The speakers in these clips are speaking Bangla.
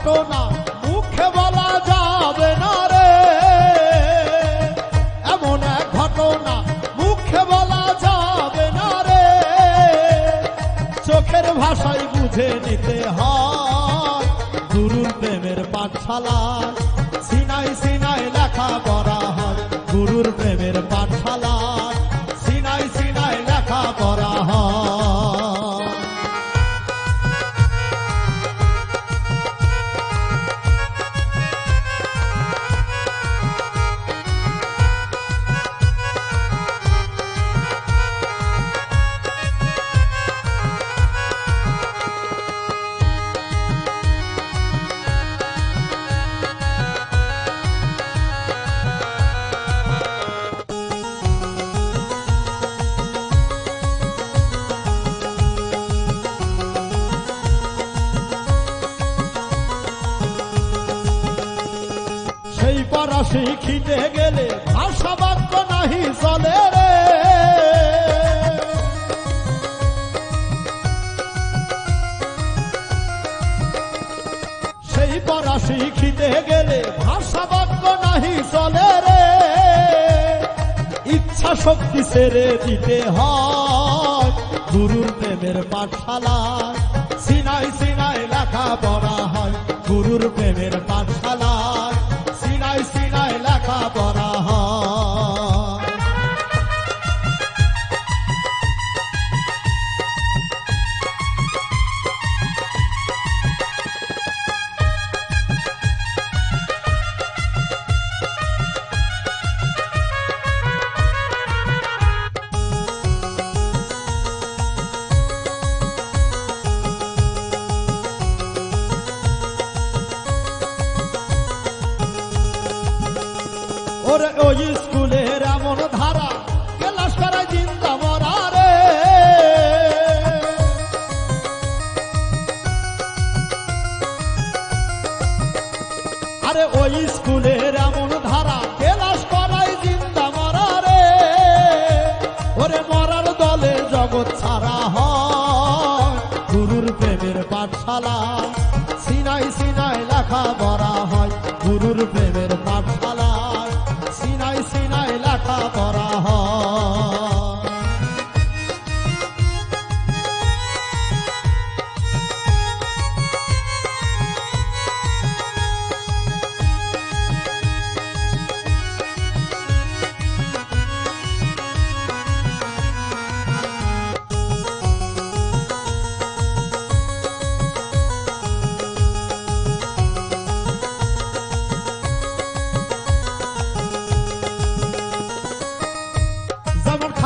ঘটনা মুখে বলা যাবে না রে। এমন এক ঘটনা মুখে বলা যাবে না রে। চোখের ভাষায় বুঝে নিতে হয় গুরুর প্রেমের পাঠশালা। সিনাই সিনাই লেখা পড়া হয় গুরুর প্রেমের পাঠশালা। শিখিতে গেলে ভাষা বাক্য নাহি চলে রে। সেই পড়া শিখিতে গেলে ভাষা বাক্য নাহি চলে রে। ইচ্ছা শক্তি ছেড়ে দিতে হয় গুরুর প্রেমের পাঠশালা। সিনাই সিনাই লেখা পড়া হয় গুরুর প্রেমের পাঠশালা। ওই স্কুলের এমন ধারা, ক্লাস করা চিন্তা মরা রে। আরে ওই স্কুলের এমন ধারা, ক্লাস করাই চিন্তা মরা রে। ওরে মরার দলে জগৎ ছাড়া হয়, গুরুর প্রেমের পাঠশালা, সিনাই সিনাই লেখা পড়া হয়, গুরুর প্রেমের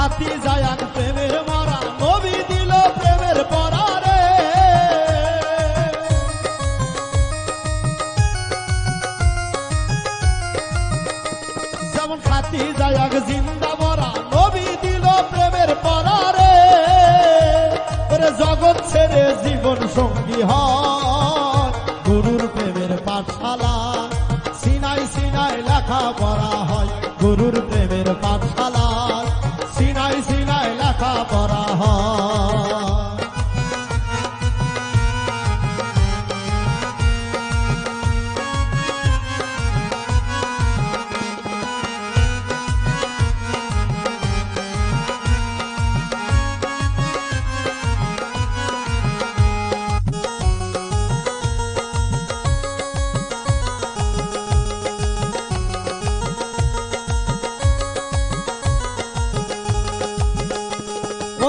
আর প্রেমের মারা, নবী দিল প্রেমের পরা রে যেমন খাতি যায় জিন্দা মরা, নবী দিল প্রেমের পরা রে জগৎ ছেড়ে জীবন সঙ্গী হয়।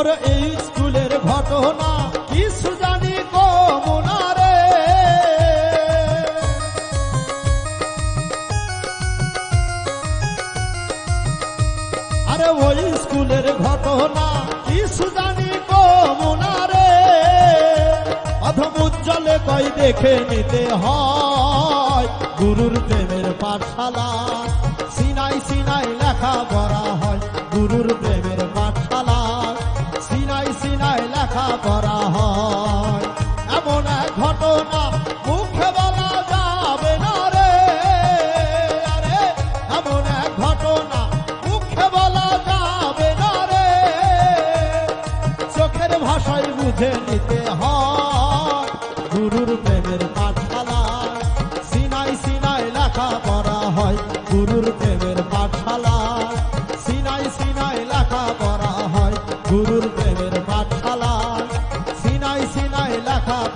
ওর এই স্কুলের ঘটনা কিছু জানি রে আরে ওই স্কুলের ঘটনা কিছু জানি কমনা রে অধম উজ্জ্বলে কই দেখে নিতে হয়? গুরুর প্রেমের পাঠশালা, সিনাই সিনাই লেখা পড়া হয়। গুরুর প্রেমের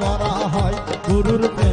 করা হয় গুরুর পে